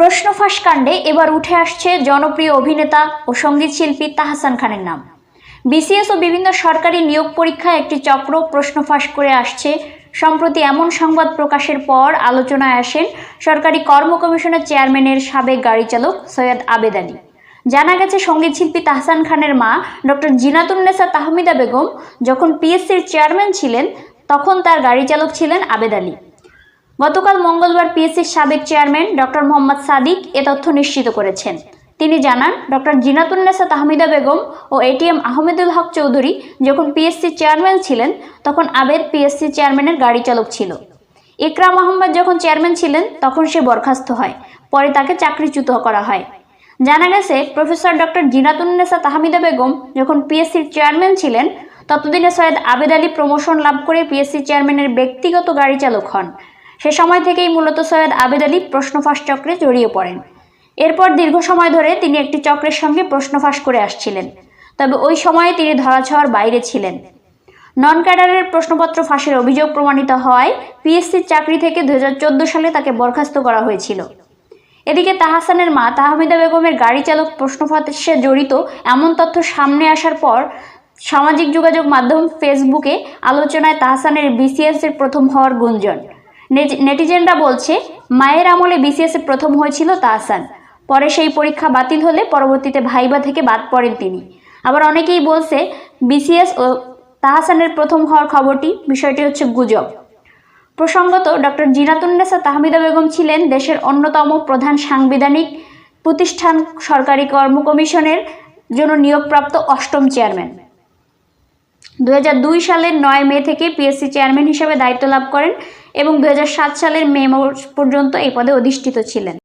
প্রশ্ন ফাঁস কাণ্ডে এবার উঠে আসছে জনপ্রিয় অভিনেতা ও সংগীত শিল্পী তাহসান খানের নাম। বিসিএস ও বিভিন্ন সরকারি নিয়োগ পরীক্ষায় একটি চক্র প্রশ্ন ফাঁস করে আসছে। সম্প্রতি এমন সংবাদ প্রকাশের পর আলোচনায় আসেন সরকারি কর্ম কমিশনের চেয়ারম্যানের সাবেক গাড়ি চালক সৈয়দ আবেদ আলী। জানা গেছে, সংগীত শিল্পী তাহসান খানের মা ডক্টর জিনাতুন্নেসা তাহমিদা বেগম যখন পিএসসির চেয়ারম্যান ছিলেন, তখন তার গাড়ি চালক ছিলেন আবেদ আলী। গতকাল মঙ্গলবার পিএসসির সাবেক চেয়ারম্যান ডক্টর মোহাম্মদ সাদিক এ তথ্য নিশ্চিত করেছেন। তিনি জানান, ডক্টর জিনাতুন্নেসা তাহমিদা বেগম ও এটিএম আহমেদুল হক চৌধুরী যখন পিএসসি চেয়ারম্যান ছিলেন, তখন আবেদ পিএসসি চেয়ারম্যানের গাড়ি চালক ছিল। ইকরাম আহমদ যখন চেয়ারম্যান ছিলেন, তখন সে বরখাস্ত হয়। পরে তাকে চাকরিচ্যুত করা হয়। জানা গেছে, প্রফেসর ডক্টর জিনাতুন্নেসা তাহমিদা বেগম যখন পিএসসির চেয়ারম্যান ছিলেন, ততদিনে সৈয়দ আবেদ আলী প্রমোশন লাভ করে পিএসসি চেয়ারম্যানের ব্যক্তিগত গাড়ি চালক হন। সে সময় থেকেই মূলত সৈয়দ আবেদ আলী প্রশ্নফাঁস চক্রে জড়িয়ে পড়েন। এরপর দীর্ঘ সময় ধরে তিনি একটি চক্রের সঙ্গে প্রশ্নফাঁস করে আসছিলেন। তবে ওই সময়ে তিনি ধরাছোঁয়ার বাইরে ছিলেন। নন ক্যাডারের প্রশ্নপত্র ফাঁসের অভিযোগ প্রমাণিত হওয়ায় পিএসসির চাকরি থেকে দুই হাজার চোদ্দ সালে তাকে বরখাস্ত করা হয়েছিল। এদিকে তাহাসানের মা তাহমিদা বেগমের গাড়ি চালক প্রশ্নফাঁসে জড়িত এমন তথ্য সামনে আসার পর সামাজিক যোগাযোগ মাধ্যম ফেসবুকে আলোচনায় তাহসানের বিসিএস এর প্রথম হওয়ার গুঞ্জন। নেটিজেনরা বলছে, মায়ের আমলে বিসিএস প্রথম হয়েছিল তাহসান পরে সেই পরীক্ষা বাতিল হলে পরবর্তীতে ভাইবা থেকে বাদ পড়েন তিনি। আবার অনেকেই বলছে, বিসিএস ও তাহসানের প্রথম হওয়ার খবরটি, বিষয়টি হচ্ছে গুজব। প্রসঙ্গত ডক্টর জিনাতুন্নেসা তাহমিদা বেগম ছিলেন দেশের অন্যতম প্রধান সাংবিধানিক প্রতিষ্ঠান সরকারি কর্ম কমিশনের জন্য নিয়োগপ্রাপ্ত অষ্টম চেয়ারম্যান। দু হাজার দুই সালের নয় মে থেকে পিএসসি চেয়ারম্যান হিসেবে দায়িত্ব লাভ করেন এবং দু হাজার সাত সালের মে পর্যন্ত এই পদে অধিষ্ঠিত ছিলেন।